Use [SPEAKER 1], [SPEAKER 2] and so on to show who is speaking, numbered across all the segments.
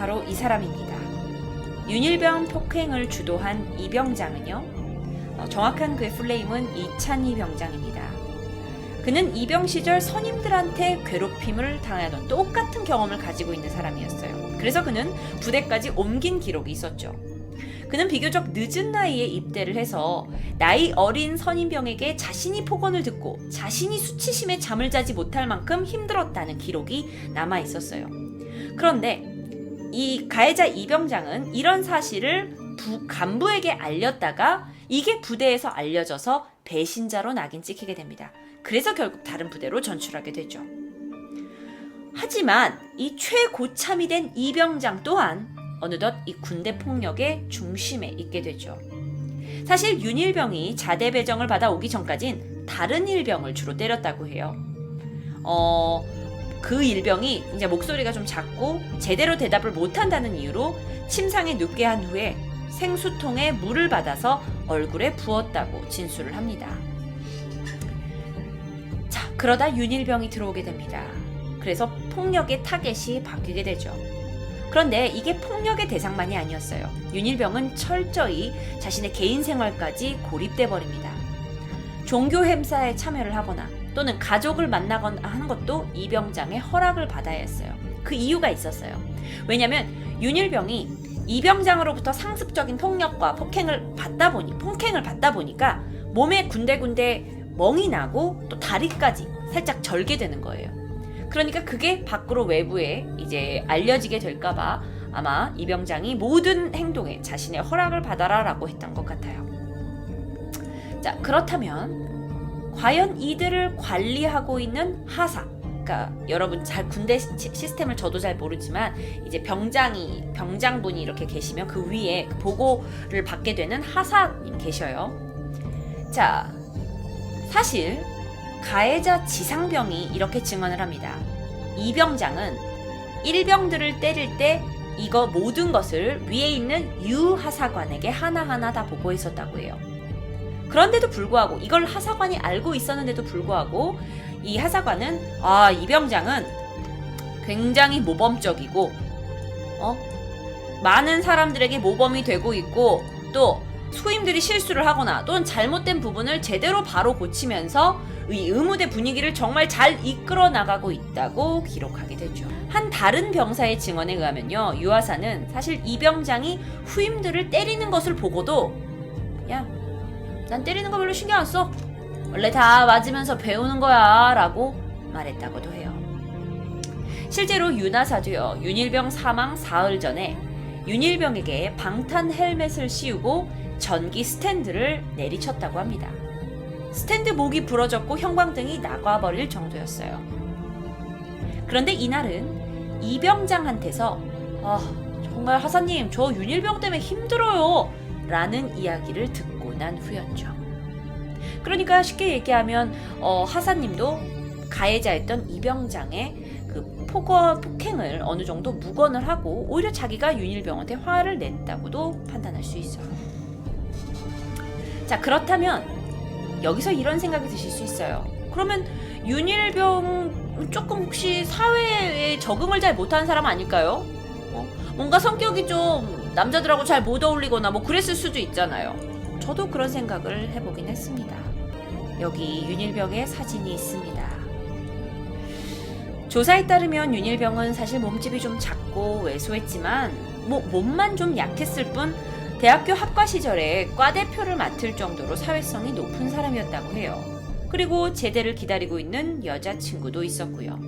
[SPEAKER 1] 바로 이 사람입니다. 윤일병 폭행을 주도한 이 병장은요, 어, 정확한 그의 풀네임은 이찬희 병장입니다. 그는 이병 시절 선임들한테 괴롭힘을 당하던 똑같은 경험을 가지고 있는 사람이었어요. 그래서 그는 부대까지 옮긴 기록이 있었죠. 그는 비교적 늦은 나이에 입대를 해서 나이 어린 선임병에게 자신이 폭언을 듣고 자신이 수치심에 잠을 자지 못할 만큼 힘들었다는 기록이 남아 있었어요. 그런데 이 가해자 이병장은 이런 사실을 부 간부에게 알렸다가 이게 부대에서 알려져서 배신자로 낙인 찍히게 됩니다. 그래서 결국 다른 부대로 전출하게 되죠. 하지만 이 최고참이 된 이병장 또한 어느덧 이 군대 폭력의 중심에 있게 되죠. 사실 윤일병이 자대 배정을 받아 오기 전까진 다른 일병을 주로 때렸다고 해요. 어, 그 일병이 이제 목소리가 좀 작고 제대로 대답을 못한다는 이유로 침상에 눕게 한 후에 생수통에 물을 받아서 얼굴에 부었다고 진술을 합니다. 자, 그러다 윤일병이 들어오게 됩니다. 그래서 폭력의 타겟이 바뀌게 되죠. 그런데 이게 폭력의 대상만이 아니었어요. 윤일병은 철저히 자신의 개인 생활까지 고립돼 버립니다. 종교 행사에 참여를 하거나 또는 가족을 만나거나 하는 것도 이병장의 허락을 받아야 했어요. 그 이유가 있었어요. 왜냐면 윤일병이 이병장으로부터 상습적인 폭력과 폭행을 받다 보니 폭행을 받다 보니까 몸에 군데군데 멍이 나고 또 다리까지 살짝 절게 되는 거예요. 그러니까 그게 밖으로 외부에 이제 알려지게 될까봐 아마 이병장이 모든 행동에 자신의 허락을 받아라라고 했던 것 같아요. 자, 그렇다면 과연 이들을 관리하고 있는 하사, 그러니까 여러분 잘 군대 시- 시스템을 저도 잘 모르지만 이제 병장이 병장분이 이렇게 계시면 그 위에 보고를 받게 되는 하사님 계셔요. 자, 사실 가해자 지상병이 이렇게 증언을 합니다. 이 병장은 일병들을 때릴 때 이거 모든 것을 위에 있는 유하사관에게 하나하나 다 보고했었다고 해요. 그런데도 불구하고 이걸 하사관이 알고 있었는데도 불구하고 이 하사관은 아, 이 병장은 굉장히 모범적이고 어? 많은 사람들에게 모범이 되고 있고 또 소임들이 실수를 하거나 또는 잘못된 부분을 제대로 바로 고치면서 이 의무대 분위기를 정말 잘 이끌어 나가고 있다고 기록하게 되죠. 한 다른 병사의 증언에 의하면요, 유아사는 사실 이 병장이 후임들을 때리는 것을 보고도 야, 난 때리는 거 별로 신경 안 써. 원래 다 맞으면서 배우는 거야 라고 말했다고도 해요. 실제로 윤하사도요, 윤일병 사망 사흘 전에 윤일병에게 방탄 헬멧을 씌우고 전기 스탠드를 내리쳤다고 합니다. 스탠드 목이 부러졌고 형광등이 나가버릴 정도였어요. 그런데 이날은 이병장한테서 아, 정말 하사님 저 윤일병 때문에 힘들어요 라는 이야기를 듣고 난 후였죠. 그러니까 쉽게 얘기하면 어, 하사님도 가해자였던 이병장의 그 폭언 폭행을 어느 정도 묵언을 하고 오히려 자기가 윤일병한테 화를 냈다고도 판단할 수 있어요. 자 그렇다면 여기서 이런 생각이 드실 수 있어요. 그러면 윤일병 조금 혹시 사회에 적응을 잘 못한 사람 아닐까요? 어? 뭔가 성격이 좀 남자들하고 잘 못 어울리거나 뭐 그랬을 수도 있잖아요. 저도 그런 생각을 해보긴 했습니다. 여기 윤일병의 사진이 있습니다. 조사에 따르면 윤일병은 사실 몸집이 좀 작고 왜소했지만 뭐 몸만 좀 약했을 뿐 대학교 학과 시절에 과 대표를 맡을 정도로 사회성이 높은 사람이었다고 해요. 그리고 제대를 기다리고 있는 여자친구도 있었고요.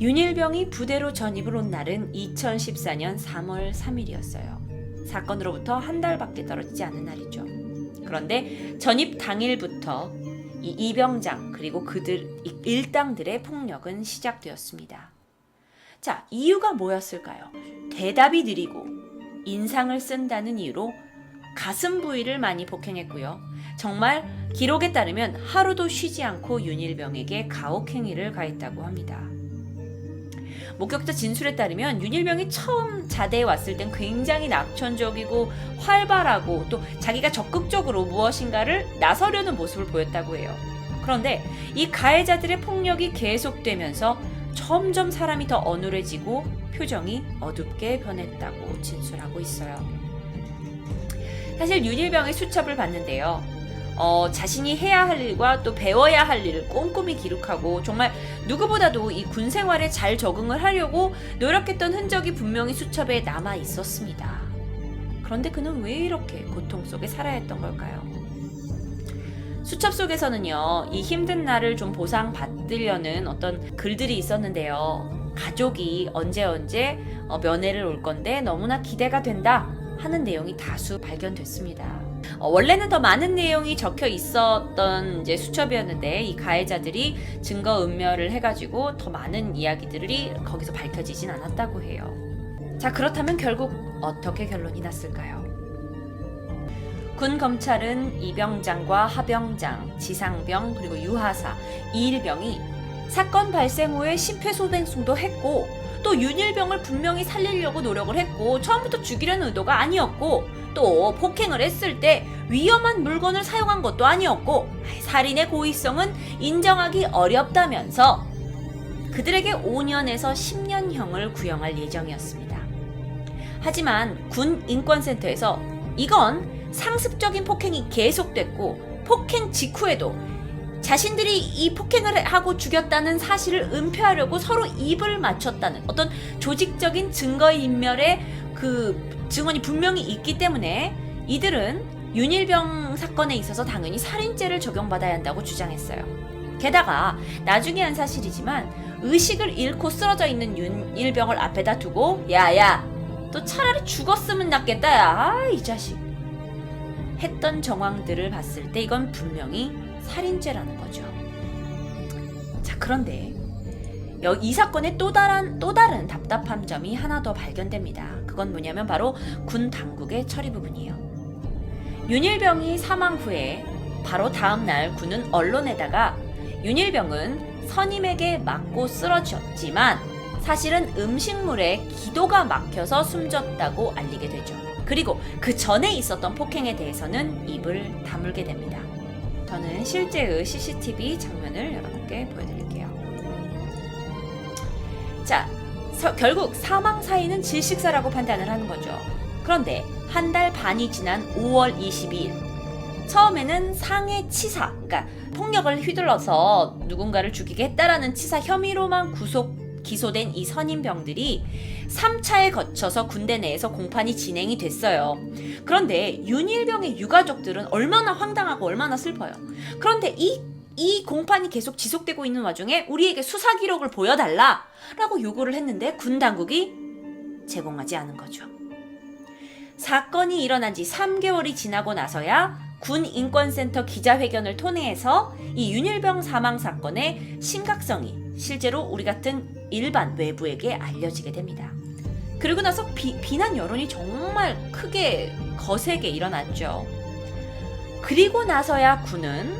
[SPEAKER 1] 윤일병이 부대로 전입을 온 날은 2014년 3월 3일이었어요. 사건으로부터 한 달밖에 떨어지지 않은 날이죠. 그런데 전입 당일부터 이 이병장 그리고 그들 이 일당들의 폭력은 시작되었습니다. 자, 이유가 뭐였을까요? 대답이 느리고 인상을 쓴다는 이유로 가슴 부위를 많이 폭행했고요. 정말 기록에 따르면 하루도 쉬지 않고 윤일병에게 가혹행위를 가했다고 합니다. 목격자 진술에 따르면 윤일병이 처음 자대에 왔을 땐 굉장히 낙천적이고 활발하고 또 자기가 적극적으로 무엇인가를 나서려는 모습을 보였다고 해요. 그런데 이 가해자들의 폭력이 계속되면서 점점 사람이 더 어눌해지고 표정이 어둡게 변했다고 진술하고 있어요. 사실 윤일병의 수첩을 봤는데요. 어, 자신이 해야 할 일과 또 배워야 할 일을 꼼꼼히 기록하고 정말 누구보다도 이 군 생활에 잘 적응을 하려고 노력했던 흔적이 분명히 수첩에 남아 있었습니다. 그런데 그는 왜 이렇게 고통 속에 살아야 했던 걸까요? 수첩 속에서는요, 이 힘든 날을 좀 보상받으려는 어떤 글들이 있었는데요. 가족이 언제 언제 어, 면회를 올 건데 너무나 기대가 된다 하는 내용이 다수 발견됐습니다. 어, 원래는 더 많은 내용이 적혀 있었던 이제 수첩이었는데 이 가해자들이 증거 은멸을 해가지고 더 많은 이야기들이 거기서 밝혀지진 않았다고 해요. 자 그렇다면 결국 어떻게 결론이 났을까요? 군 검찰은 이병장과 하병장, 지상병 그리고 유하사, 이 일병이 사건 발생 후에 심폐소생술도 했고 또 윤일병을 분명히 살리려고 노력을 했고 처음부터 죽이려는 의도가 아니었고 또 폭행을 했을 때 위험한 물건을 사용한 것도 아니었고 살인의 고의성은 인정하기 어렵다면서 그들에게 5년에서 10년형을 구형할 예정이었습니다. 하지만 군 인권센터에서 이건 상습적인 폭행이 계속됐고 폭행 직후에도 자신들이 이 폭행을 하고 죽였다는 사실을 은폐하려고 서로 입을 맞췄다는 어떤 조직적인 증거인멸의 그 증언이 분명히 있기 때문에 이들은 윤일병 사건에 있어서 당연히 살인죄를 적용받아야 한다고 주장했어요. 게다가 나중에 한 사실이지만 의식을 잃고 쓰러져 있는 윤일병을 앞에다 두고 야야 또 차라리 죽었으면 낫겠다 야이 자식 했던 정황들을 봤을 때 이건 분명히 살인죄라는 거죠. 자, 그런데 여- 이 사건의 또 다른 또 다른 답답한 점이 하나 더 발견됩니다. 그건 뭐냐면 바로 군 당국의 처리 부분이에요. 윤일병이 사망 후에 바로 다음 날 군은 언론에다가 윤일병은 선임에게 맞고 쓰러졌지만 사실은 음식물에 기도가 막혀서 숨졌다고 알리게 되죠. 그리고 그 전에 있었던 폭행에 대해서는 입을 다물게 됩니다. 저는 실제의 CCTV 장면을 여러분께 보여드릴게요. 자, 서- 결국 사망 사인은 질식사라고 판단을 하는 거죠. 그런데 한 달 반이 지난 5월 22일, 처음에는 상해 치사, 그러니까 폭력을 휘둘러서 누군가를 죽이게 했다라는 치사 혐의로만 구속 기소된 이 선임병들이 3차에 거쳐서 군대 내에서 공판이 진행이 됐어요. 그런데 윤일병의 유가족들은 얼마나 황당하고 얼마나 슬퍼요. 그런데 이, 이 공판이 계속 지속되고 있는 와중에 우리에게 수사 기록을 보여달라! 라고 요구를 했는데 군 당국이 제공하지 않은 거죠. 사건이 일어난 지 3개월이 지나고 나서야 군 인권센터 기자회견을 통해서 이 윤일병 사망 사건의 심각성이 실제로 우리 같은 일반 외부에게 알려지게 됩니다. 그리고 나서 비, 비난 여론이 정말 크게 거세게 일어났죠. 그리고 나서야 군은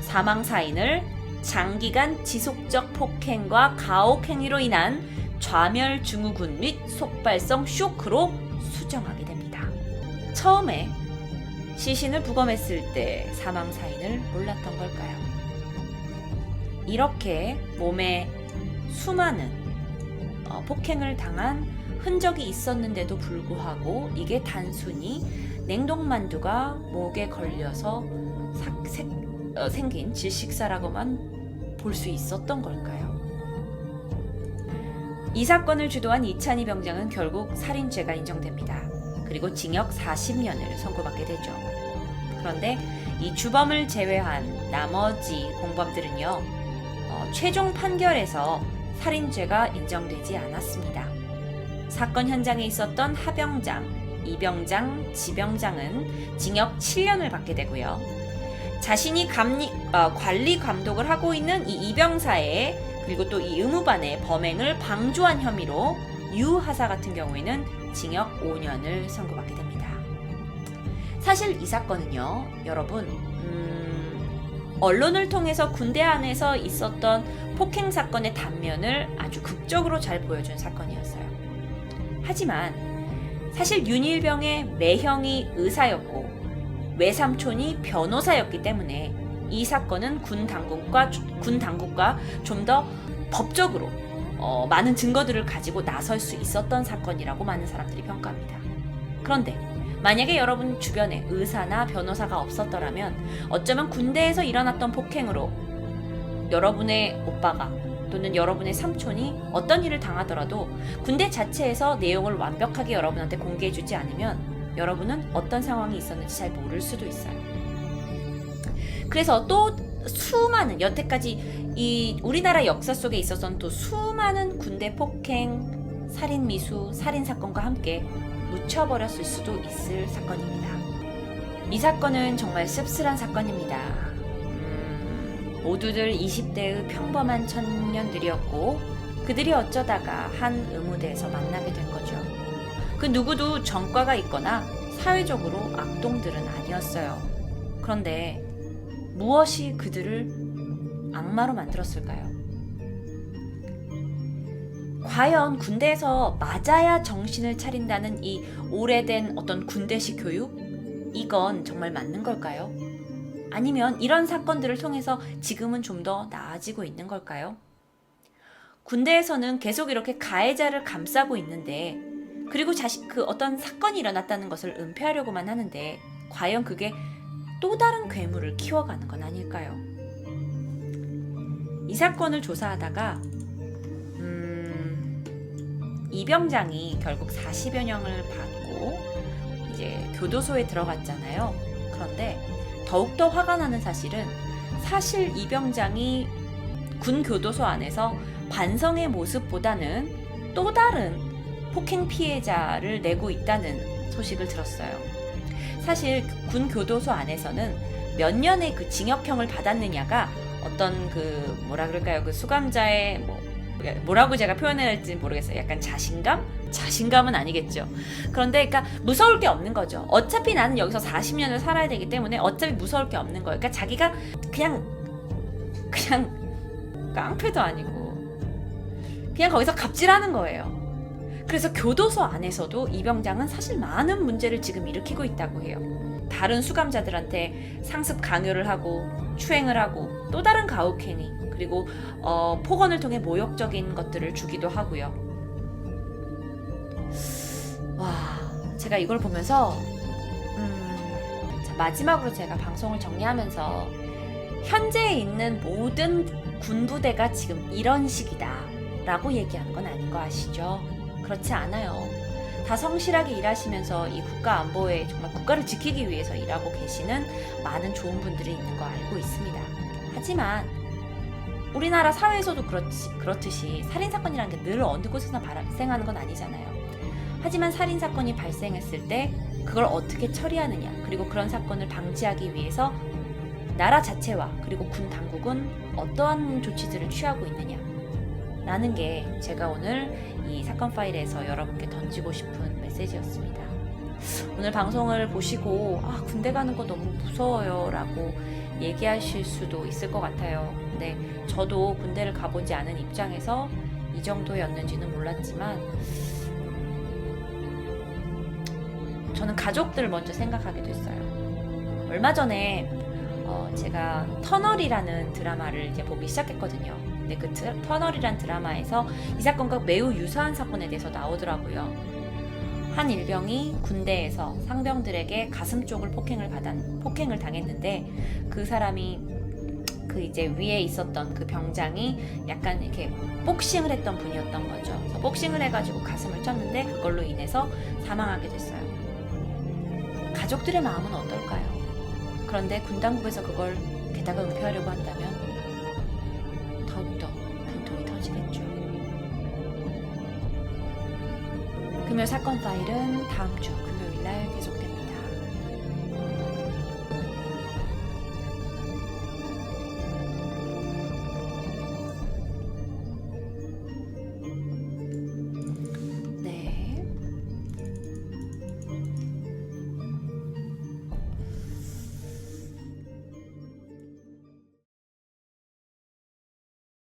[SPEAKER 1] 사망 사인을 장기간 지속적 폭행과 가혹 행위로 인한 좌멸 증후군 및 속발성 쇼크로 수정하게 됩니다. 처음에 시신을 부검했을 때 사망 사인을 몰랐던 걸까요? 이렇게 몸에 수많은 어, 폭행을 당한 흔적이 있었는데도 불구하고 이게 단순히 냉동만두가 목에 걸려서 사- 색- 어, 생긴 질식사라고만 볼 수 있었던 걸까요? 이 사건을 주도한 이찬희 병장은 결국 살인죄가 인정됩니다. 그리고 징역 40년을 선고받게 되죠. 그런데 이 주범을 제외한 나머지 공범들은요, 어, 최종 판결에서 살인죄가 인정되지 않았습니다. 사건 현장에 있었던 하병장, 이병장, 지병장은 징역 7년을 받게 되고요. 자신이 감리, 어, 관리 감독을 하고 있는 이 이병사의 그리고 또 이 의무반의 범행을 방조한 혐의로 유하사 같은 경우에는 징역 5년을 선고받게 됩니다. 사실 이 사건은요, 여러분, 음, 언론을 통해서 군대 안에서 있었던 폭행 사건의 단면을 아주 극적으로 잘 보여준 사건이었어요. 하지만 사실 윤일병의 매형이 의사였고 외삼촌이 변호사였기 때문에 이 사건은 군 당국과 군 당국과 좀 더 법적으로 어, 많은 증거들을 가지고 나설 수 있었던 사건이라고 많은 사람들이 평가합니다. 그런데 만약에 여러분 주변에 의사나 변호사가 없었더라면 어쩌면 군대에서 일어났던 폭행으로 여러분의 오빠가 또는 여러분의 삼촌이 어떤 일을 당하더라도 군대 자체에서 내용을 완벽하게 여러분한테 공개해주지 않으면 여러분은 어떤 상황이 있었는지 잘 모를 수도 있어요. 그래서 또 수많은 여태까지 이 우리나라 역사 속에 있었던 또 수많은 군대 폭행, 살인 미수, 살인 사건과 함께 묻혀버렸을 수도 있을 사건입니다. 이 사건은 정말 씁쓸한 사건입니다. 음, 모두들 20대의 평범한 청년들이었고 그들이 어쩌다가 한 의무대에서 만나게 된 거죠. 그 누구도 전과가 있거나 사회적으로 악동들은 아니었어요. 그런데 무엇이 그들을 악마로 만들었을까요? 과연 군대에서 맞아야 정신을 차린다는 이 오래된 어떤 군대식 교육? 이건 정말 맞는 걸까요? 아니면 이런 사건들을 통해서 지금은 좀 더 나아지고 있는 걸까요? 군대에서는 계속 이렇게 가해자를 감싸고 있는데 그리고 자식 그 어떤 사건이 일어났다는 것을 은폐하려고만 하는데 과연 그게 또 다른 괴물을 키워가는 건 아닐까요? 이 사건을 조사하다가 음, 이병장이 결국 40여 년을 받고 이제 교도소에 들어갔잖아요. 그런데 더욱더 화가 나는 사실은 사실 이병장이 군 교도소 안에서 반성의 모습보다는 또 다른 폭행 피해자를 내고 있다는 소식을 들었어요. 사실 군 교도소 안에서는 몇 년의 그 징역형을 받았느냐가 어떤 그 뭐라 그럴까요? 그 수감자의 뭐 뭐라고 제가 표현해야 할지 모르겠어요. 약간 자신감? 자신감은 아니겠죠. 그런데 그러니까 무서울 게 없는 거죠. 어차피 나는 여기서 40년을 살아야 되기 때문에 어차피 무서울 게 없는 거예요. 그러니까 자기가 그냥 그냥 깡패도 아니고 그냥 거기서 갑질하는 거예요. 그래서 교도소 안에서도 이병장은 사실 많은 문제를 지금 일으키고 있다고 해요. 다른 수감자들한테 상습 강요를 하고 추행을 하고 또 다른 가혹행위 그리고 어, 폭언을 통해 모욕적인 것들을 주기도 하고요. 와, 제가 이걸 보면서 음, 자, 마지막으로 제가 방송을 정리하면서 현재 있는 모든 군부대가 지금 이런 식이다라고 얘기하는 건 아닌 거 아시죠? 그렇지 않아요. 다 성실하게 일하시면서 이 국가 안보에 정말 국가를 지키기 위해서 일하고 계시는 많은 좋은 분들이 있는 거 알고 있습니다. 하지만 우리나라 사회에서도 그렇지, 그렇듯이 살인사건이라는 게 늘 어느 곳에서나 발생하는 건 아니잖아요. 하지만 살인사건이 발생했을 때 그걸 어떻게 처리하느냐, 그리고 그런 사건을 방지하기 위해서 나라 자체와 그리고 군 당국은 어떠한 조치들을 취하고 있느냐, 라는 게 제가 오늘 이 사건 파일에서 여러분께 던지고 싶은 메시지였습니다. 오늘 방송을 보시고 아 군대 가는 거 너무 무서워요 라고 얘기하실 수도 있을 것 같아요. 근데 저도 군대를 가보지 않은 입장에서 이 정도였는지는 몰랐지만 저는 가족들을 먼저 생각하게 됐어요. 얼마 전에 어, 제가 터널이라는 드라마를 이제 보기 시작했거든요. 근데 그 트, 터널이란 드라마에서 이 사건과 매우 유사한 사건에 대해서 나오더라고요. 한 일병이 군대에서 상병들에게 가슴 쪽을 폭행을 받았, 폭행을 당했는데 그 사람이 그 이제 위에 있었던 그 병장이 약간 이렇게 복싱을 했던 분이었던 거죠. 그래서 복싱을 해가지고 가슴을 쳤는데 그걸로 인해서 사망하게 됐어요. 가족들의 마음은 어떨까요? 그런데 군 당국에서 그걸 게다가 은폐하려고 한다면 금요 사건 파일은 다음 주 금요일 날 계속됩니다.